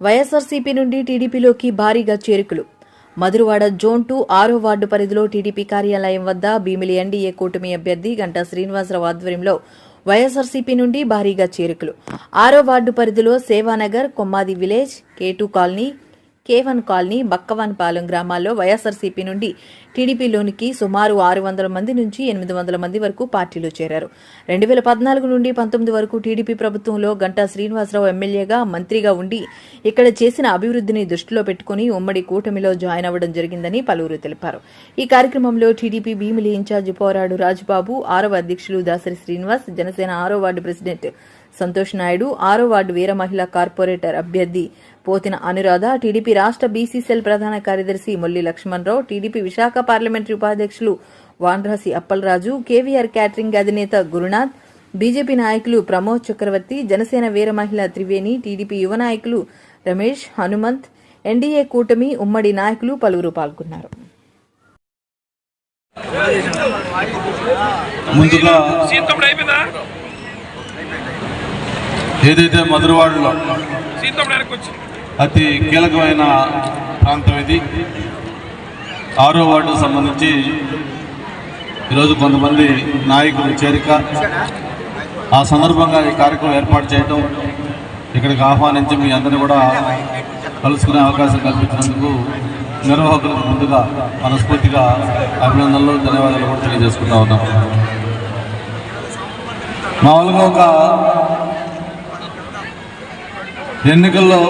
వైఎస్ఆర్సీపీ నుండి టీడీపీలోకి భారీగా చేరికలు. మధురవాడ జోన్ టూ ఆరో వార్డు పరిధిలో టీడీపీ కార్యాలయం వద్ద భీమిలి ఎన్డీఏ కూటమి అభ్యర్థి గంటా శ్రీనివాసరావు ఆధ్వర్యంలో వైఎస్ఆర్సీపీ నుండి భారీగా చేరికలు. ఆరో వార్డు పరిధిలో Sevanagar Kommadi village K two colony K one colony Bakkavanipalem గ్రామాల్లో వైఎస్ఆర్సీపీ నుండి టీడీపీలోనికి సుమారు ఆరు వందల మంది నుంచి ఎనిమిది వందల మంది వరకు పార్టీలో చేరారు. రెండు వేల పద్నాలుగు నుండి పంతొమ్మిది వరకు టీడీపీ ప్రభుత్వంలో గంటా శ్రీనివాసరావు ఎమ్మెల్యేగా మంత్రిగా ఉండి ఇక్కడ చేసిన అభివృద్ధిని దృష్టిలో పెట్టుకుని ఉమ్మడి కూటమిలో జాయిన్ అవ్వడం జరిగిందని పలువురు తెలిపారు. ఈ కార్యక్రమంలో టీడీపీ భీమిలి ఇన్ఛార్జి పోరాడు రాజుబాబు ఆరవ అధ్యక్షులు దాసరి శ్రీనివాస్ జనసేన ఆరో వార్డు ప్రెసిడెంట్ సంతోష్ నాయుడు ఆరో వార్డు వీర మహిళా కార్పొరేటర్ అభ్యర్థి పోతిన అనురాధ టీడీపీ రాష్ట్ర బీసీ సెల్ ప్రధాన కార్యదర్శి మొల్లి లక్ష్మణరావు టీడీపీ విశాఖ పార్లమెంటరీ ఉపాధ్యక్షులు వాండ్రాసి అప్పలరాజు కేవీఆర్ క్యాటరింగ్ అధినేత గురునాథ్ బీజేపీ నాయకులు ప్రమోద్ చక్రవర్తి జనసేన వీర మహిళ త్రివేణి టీడీపీ యువ నాయకులు రమేష్ హనుమంత్ ఎన్డీఏ కూటమి ఉమ్మడి నాయకులు పలువురు పాల్గొన్నారు. ముందుగా ఏదైతే మధురవాడలో అతి కీలకమైన ప్రాంతం ఇది ఆరో వార్డుకు సంబంధించి ఈరోజు కొంతమంది నాయకుల చేరిక ఆ సందర్భంగా ఈ కార్యక్రమం ఏర్పాటు చేయడం ఇక్కడికి ఆహ్వానించి మీ అందరినీ కూడా కలుసుకునే అవకాశం కల్పించినందుకు నిర్వాహకులకు ముందుగా మనస్ఫూర్తిగా అభినందనలు ధన్యవాదాలు కూడా తెలియజేసుకుంటా ఉన్నాం. మామూలుగా ఒక ఎన్నికల్లో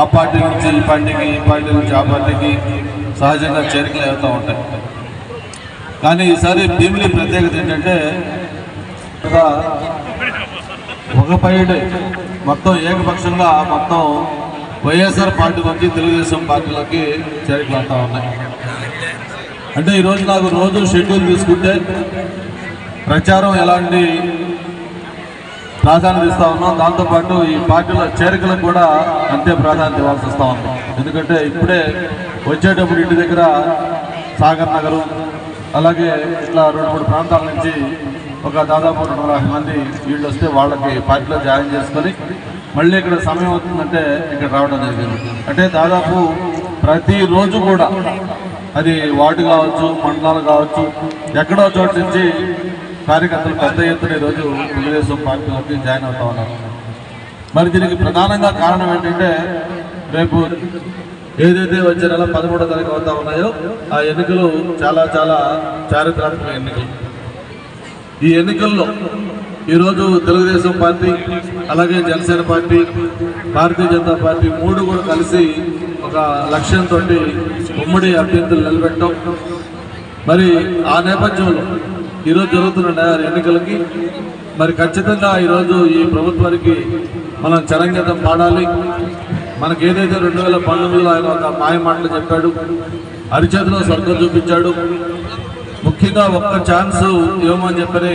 ఆ పార్టీ నుంచి ఈ పార్టీకి ఈ పార్టీ నుంచి ఆ పార్టీకి సహజంగా చేరికలు అవుతూ ఉంటాయి. కానీ ఈసారి భీమిలి ప్రత్యేకత ఏంటంటే ఒక పైడ్ మొత్తం ఏకపక్షంగా మొత్తం వైఎస్ఆర్ పార్టీ నుంచి తెలుగుదేశం పార్టీలోకి చేరికలు అవుతా ఉన్నాయి. అంటే ఈరోజు నాకు రోజు షెడ్యూల్ తీసుకుంటే ప్రచారం ఎలాంటి ప్రాధాన్యత ఇస్తా ఉన్నాం. దాంతోపాటు ఈ పార్టీల చేరికలకు కూడా అంతే ప్రాధాన్యత ఇవ్వాల్సి వస్తూ ఉంది. ఎందుకంటే ఇప్పుడే వచ్చేటప్పుడు ఇంటి దగ్గర సాగర్ నగరు అలాగే ఇట్లా రెండు మూడు ప్రాంతాల నుంచి ఒక దాదాపు రెండు యాభై మంది వీళ్ళు వస్తే వాళ్ళకి పార్టీలో జాయిన్ చేసుకొని మళ్ళీ ఇక్కడ సమయం అవుతుందంటే ఇక్కడ రావడం జరిగింది. అంటే దాదాపు ప్రతిరోజు కూడా అది వార్డు కావచ్చు మండలాలు కావచ్చు ఎక్కడో చోటు నుంచి కార్యకర్తలు పెద్ద ఎత్తున ఈరోజు తెలుగుదేశం పార్టీలోకి జాయిన్ అవుతా ఉన్నారు. మరి దీనికి ప్రధానంగా కారణం ఏంటంటే రేపు ఏదైతే వచ్చే నెల పదమూడో తారీఖు అవుతా ఉన్నాయో ఆ ఎన్నికలు చాలా చాలా చారిత్రాత్మక ఎన్నికలు. ఈ ఎన్నికల్లో ఈరోజు తెలుగుదేశం పార్టీ అలాగే జనసేన పార్టీ భారతీయ జనతా పార్టీ మూడు కూడా కలిసి ఒక లక్ష్యంతో ఉమ్మడి అభ్యర్థులు నిలబెట్టడం. మరి ఆ నేపథ్యంలో ఈరోజు జరుగుతున్న ఎన్నికలకి మరి ఖచ్చితంగా ఈరోజు ఈ ప్రభుత్వానికి మనం చరంగతం పాడాలి. మనకి ఏదైతే రెండు వేల పంతొమ్మిదిలో ఆయన ఒక మాయ మాటలు చెప్పాడు అరిచేతిలో స్వర్గం చూపించాడు ముఖ్యంగా ఒక్క ఛాన్స్ ఇవ్వమని చెప్పని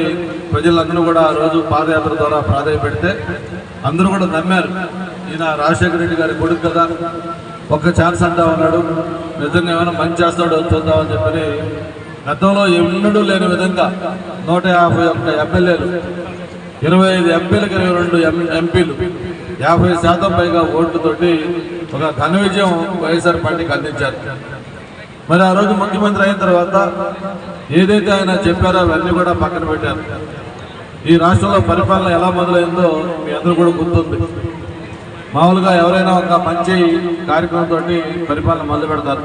ప్రజలందరూ కూడా ఆ రోజు పాదయాత్ర ద్వారా ప్రాధాన్యపెడితే అందరూ కూడా నమ్మారు. ఈయన రాజశేఖర రెడ్డి గారి కొడుకు కదా ఒక్క ఛాన్స్ అంటా ఉన్నాడు. నిజంగా ఏమైనా మంచి చేస్తాడో చూద్దామని చెప్పని గతంలో ఎన్నడూ లేని విధంగా నూట యాభై ఒక్క ఎమ్మెల్యేలు ఇరవై ఐదు ఎంపీలకు ఇరవై రెండు ఎం- ఎంపీలు యాభై శాతం పైగా ఓట్లతోటి ఒక ఘన విజయం వైఎస్ఆర్ పార్టీకి అందించారు. మరి ఆ రోజు ముఖ్యమంత్రి అయిన తర్వాత ఏదైతే ఆయన చెప్పారో అవన్నీ కూడా పక్కన పెట్టారు. ఈ రాష్ట్రంలో పరిపాలన ఎలా మొదలైందో మీ అందరూ కూడా గుర్తుంది. మామూలుగా ఎవరైనా ఒక మంచి కార్యక్రమంతో పరిపాలన మొదలు పెడతారు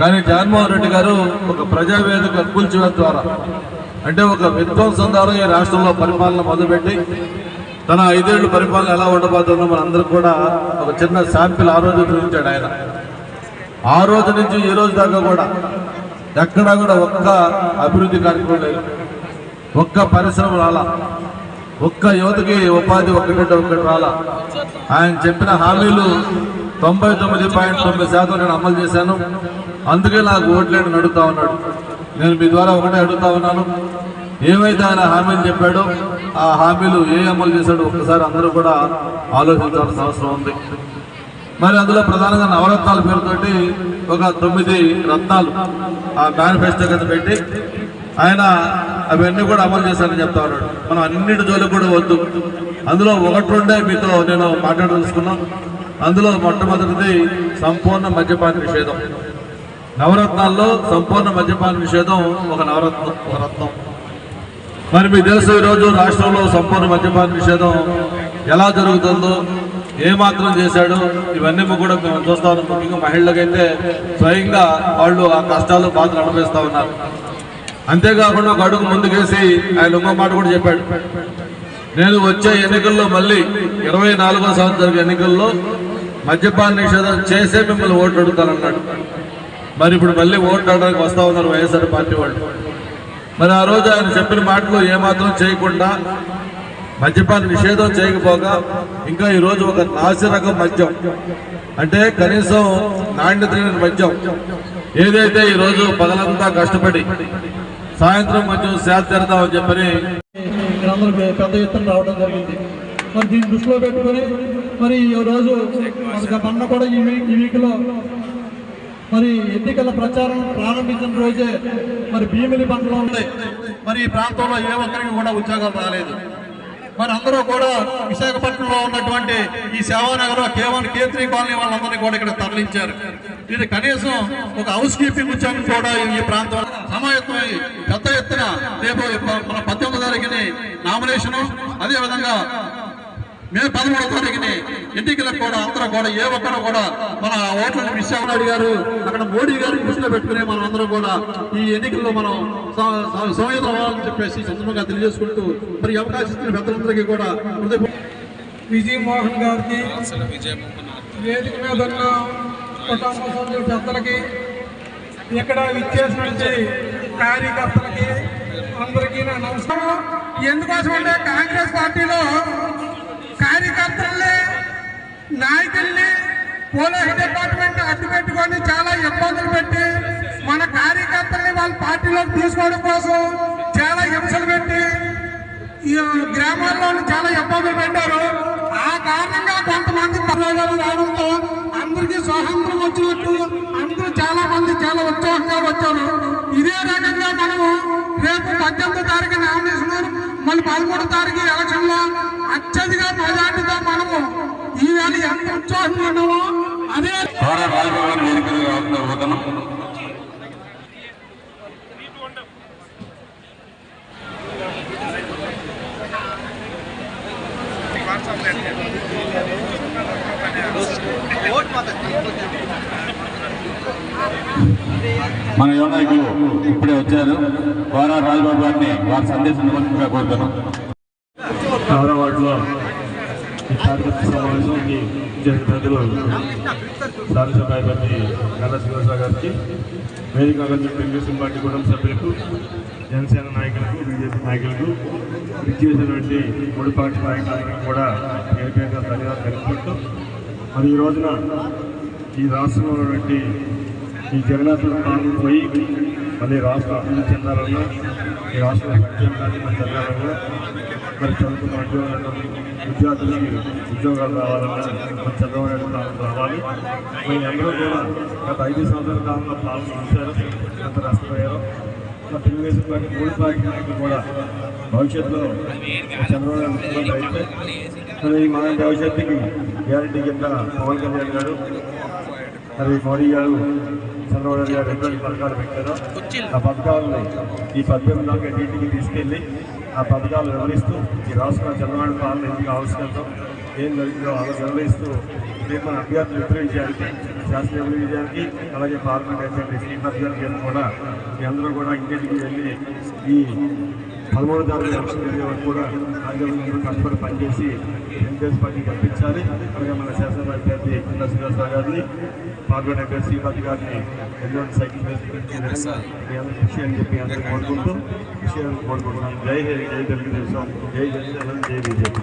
కానీ జగన్మోహన్ రెడ్డి గారు ఒక ప్రజావేదిక కూల్చివేత ద్వారా అంటే ఒక విధ్వంసం ద్వారా ఈ రాష్ట్రంలో పరిపాలన మొదలుపెట్టి తన ఐదేళ్ళు పరిపాలన ఎలా ఉండబోతుందో మనందరూ కూడా ఒక చిన్న శాంపిల్ ఆ రోజు చూపించాడు ఆయన. ఆ రోజు నుంచి ఈ రోజు దాకా కూడా ఎక్కడా కూడా ఒక్క అభివృద్ధి కార్యక్రమం లేదు. ఒక్క పరిశ్రమ రాలా. ఒక్క యువతకి ఉపాధి ఒకటి ఒకటి రాలా. ఆయన చెప్పిన హామీలు తొంభై తొమ్మిది పాయింట్ తొమ్మిది శాతం నేను అమలు చేశాను. అందుకే నాకు ఓట్లేని అడుగుతా ఉన్నాడు. నేను మీ ద్వారా ఒకటే అడుగుతా ఉన్నాను. ఏమైతే ఆయన హామీలు చెప్పాడో ఆ హామీలు ఏ అమలు చేశాడో ఒక్కసారి అందరూ కూడా ఆలోచించాల్సిన అవసరం ఉంది. మరి అందులో ప్రధానంగా నవరత్నాల పేరుతోటి ఒక తొమ్మిది రత్నాలు ఆ మేనిఫెస్టో కింద పెట్టి ఆయన అవన్నీ కూడా అమలు చేశారని చెప్తా ఉన్నాడు. మనం అన్నిటి జోలికి కూడా వద్దు. అందులో ఒకటి రెండే మీతో నేను మాట్లాడదలుచుకున్నాను అందులో మొట్టమొదటిది సంపూర్ణ మద్యపాన నిషేధం. నవరత్నాల్లో సంపూర్ణ మద్యపాన నిషేధం ఒక నవరత్నం ఒక రత్నం మరి మీకు తెలుసు ఈరోజు రాష్ట్రంలో సంపూర్ణ మద్యపాన నిషేధం ఎలా జరుగుతుందో ఏ మాత్రం చేశాడు ఇవన్నీ కూడా మేము చూస్తా ఉన్నాం. ముఖ్యంగా మహిళలకైతే స్వయంగా వాళ్ళు ఆ కష్టాలు బాధలు అనుభవిస్తూ ఉన్నారు. అంతేకాకుండా ఒక అడుగు ముందుకేసి ఆయన ఇంకో మాట కూడా చెప్పాడు. నేను వచ్చే ఎన్నికల్లో మళ్ళీ ఇరవై నాలుగో సంవత్సరం ఎన్నికల్లో మద్యపాన నిషేధం చేసే మిమ్మల్ని ఓట్లు అడుగుతానన్నాడు. మరి ఇప్పుడు మళ్ళీ ఓట్లు అడగడానికి వస్తా ఉన్నారు వైఎస్ఆర్ పార్టీ వాళ్ళు. మరి ఆ రోజు ఆయన చెప్పిన మాటలు ఏమాత్రం చేయకుండా మద్యపాన నిషేధం చేయకపోగా ఇంకా ఈ రోజు ఒక నాసిరకం మద్యం. అంటే కనీసం నాణ్యత లేని మద్యం. ఏదైతే ఈ రోజు పగలంతా కష్టపడి సాయంత్రం కొంచెం సేద తెరదామని చెప్పని పెద్ద ఎత్తున రావడం జరిగింది. మరి దీన్ని దృష్టిలో పెట్టుకొని మరి ఈ రోజు మనకు కూడా ఈ వీక్ ఈ వీక్లో మరి ఎన్నికల ప్రచారం ప్రారంభించిన రోజే మరి భీమిలి బండ్లో ఉంది. మరి ఈ ప్రాంతంలో ఏ ఒక్కరికి కూడా ఉద్యోగం రాలేదు. మరి అందరూ కూడా విశాఖపట్నంలో ఉన్నటువంటి ఈ సేవానగర్ కేవలం కేంద్రీ కాలనీ వాళ్ళందరినీ కూడా ఇక్కడ తరలించారు. ఇది కనీసం ఒక హౌస్ కీపింగ్ ఉద్యోగం కూడా ఈ ప్రాంతం సమాయత్తమై పెద్ద ఎత్తున రేపు మన పద్దెనిమిది తారీఖుని నామినేషను అదేవిధంగా మే పదమూడో తారీఖుని ఎన్నికలకు కూడా అందరూ కూడా ఏ ఒక్కరు కూడా మన ఓట్లను విశాఖనాయుడు గారు అక్కడ మోడీ గారు దృష్టిలో పెట్టుకుని మనం అందరం కూడా ఈ ఎన్నికల్లో మనం సమయం అవ్వాలని చెప్పేసి సందర్భంగా తెలియజేసుకుంటూ మరి అవకాశం ఇచ్చిన పెద్దలందరికీ కూడా విజయ్ మోహన్ గారికి వేదిక మీద ఉన్న పెద్దలకి ఇక్కడ ఇచ్చేసినటువంటి కార్యకర్తలకి అందరికీ నా నమస్కారం. ఎందుకోసం అంటే కాంగ్రెస్ పార్టీలో కార్యకర్తల్ని నాయకుల్ని పోలీస్ డిపార్ట్మెంట్ అడ్డుపెట్టుకొని చాలా ఇబ్బందులు పెట్టి మన కార్యకర్తల్ని వాళ్ళ పార్టీలోకి తీసుకోవడం కోసం చాలా హింసలు పెట్టి ఈ గ్రామాల్లో చాలా ఇబ్బందులు పెట్టారు. ఆ కారణంగా కొంతమంది ప్రయోజనాలు రావడంతో అందరికీ స్వాతంత్రం వచ్చినట్టు అందరూ చాలా మంది చాలా ఉత్సాహంగా వచ్చారు. ఇదే రకంగా మనము రేపు పద్దెనిమిది తారీఖు మళ్ళీ పదమూడో తారీఖు ఎలక్షన్లో అత్యధిక మెజార్టీతో మనము ఈవేళ ఎంత ఉత్సాహంగా ఉన్నామో అదే మన యువ నాయకులు ఇప్పుడే వచ్చారు ద్వారా రాజబాబు గారిని వారి సందేశం ఇవ్వాల్సిందిగా కోరుతున్నాం. ఆరో సమావేశానికి జరిగిన శాసనసభ అభ్యర్థి గల్లా శ్రీనివాసరావు గారికి వేదిక తెలుగుదేశం పార్టీ కుటుంబ సభ్యులకు జనసేన నాయకులకు బీజేపీ నాయకులకు ఇచ్చేసినటువంటి మూడు పార్టీ నాయకులకు కూడా పేరు ధన్యవాదాలు తెలుపుకుంటూ మరి ఈ రోజున ఈ రాష్ట్రంలో ఉన్నటువంటి ఈ జగన్నాథుడు పోయి మళ్ళీ రాష్ట్ర అభివృద్ధి చెందాలన్నా ఈ రాష్ట్ర సంక్షేమాన్ని చెందాలన్నా మరి చదువుకున్న చదువుకున్నటువంటి విద్యార్థులకి ఉద్యోగాలు రావాలన్నా మరి చంద్రబాబు రావాలి. మరి అందరూ కూడా గత ఐదు సంవత్సరాల కాలంలో పాలన చూశారు ఎంత నష్టపోయారు. మా తెలుగుదేశం పార్టీ మూడు పార్టీ నాయకులు కూడా భవిష్యత్తులో చంద్రబాబు నాయుడు ముఖ్యమంత్రి అయితే మరి మన భవిష్యత్తుకి గ్యారంటీ కింద పవన్ కళ్యాణ్ గారు మరి మోడీ గారు చంద్రబాబు గారు ఎటువంటి పథకాలు పెట్టారో. ఆ పథకాలని ఈ పద్దెనిమిది దాకా ఇంటికి తీసుకెళ్ళి ఆ పథకాలు వివరిస్తూ ఈ రాష్ట్ర చంద్రబాబు పాలన ఎందుకు ఆవశ్యకత ఏం జరిగిందో అలా వివరిస్తూ రేపు మన అభ్యర్థులు విజయానికి శాసనసభ విజయానికి అలాగే పార్లమెంట్ అభ్యర్థి శ్రీనివాస్ గారికి కూడా మీ అందరూ కూడా ఇంటికి వెళ్ళి ఈ పదమూడు తారీఖు ఎలక్షన్ జరిగే వరకు కూడా రాజ్యాంగంలో కష్టపడి పనిచేసి తెలుగుదేశం పార్టీ గెలిపించాలి. అలాగే మన శాసనసభ అభ్యర్థి కింద శ్రీనివాసరావు గారిని పార్లమెంట్ అభ్యర్థి శ్రీపతి గారిని ఎన్నోటి సైకిల్ వేసి మీ అందరూ కృషి అని చెప్పి అందరూ కోరుకుంటూ కృషి అని కోరుకుంటున్నాను. జై హే జై తెలుగుదేశం జై జనసేన జై బీజేపీ.